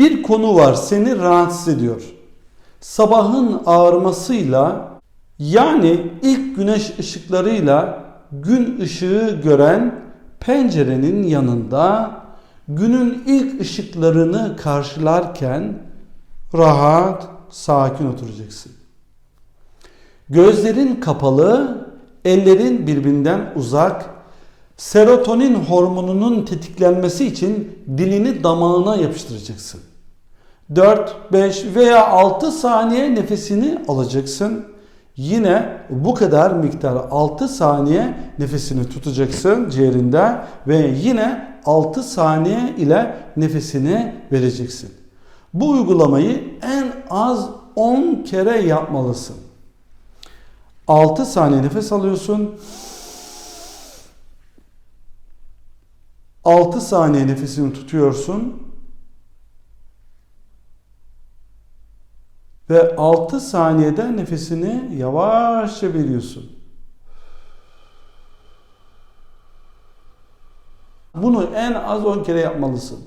Bir konu var seni rahatsız ediyor. Sabahın ağarmasıyla yani ilk güneş ışıklarıyla gün ışığı gören pencerenin yanında günün ilk ışıklarını karşılarken rahat, sakin oturacaksın. Gözlerin kapalı, ellerin birbirinden uzak. Serotonin hormonunun tetiklenmesi için dilini damağına yapıştıracaksın. 4, 5 veya 6 saniye nefesini alacaksın. Yine bu kadar miktar 6 saniye nefesini tutacaksın ciğerinde ve yine 6 saniye ile nefesini vereceksin. Bu uygulamayı en az 10 kere yapmalısın. 6 saniye nefes alıyorsun. 6 saniye nefesini tutuyorsun. Ve 6 saniyede nefesini yavaşça veriyorsun. Bunu en az 10 kere yapmalısın.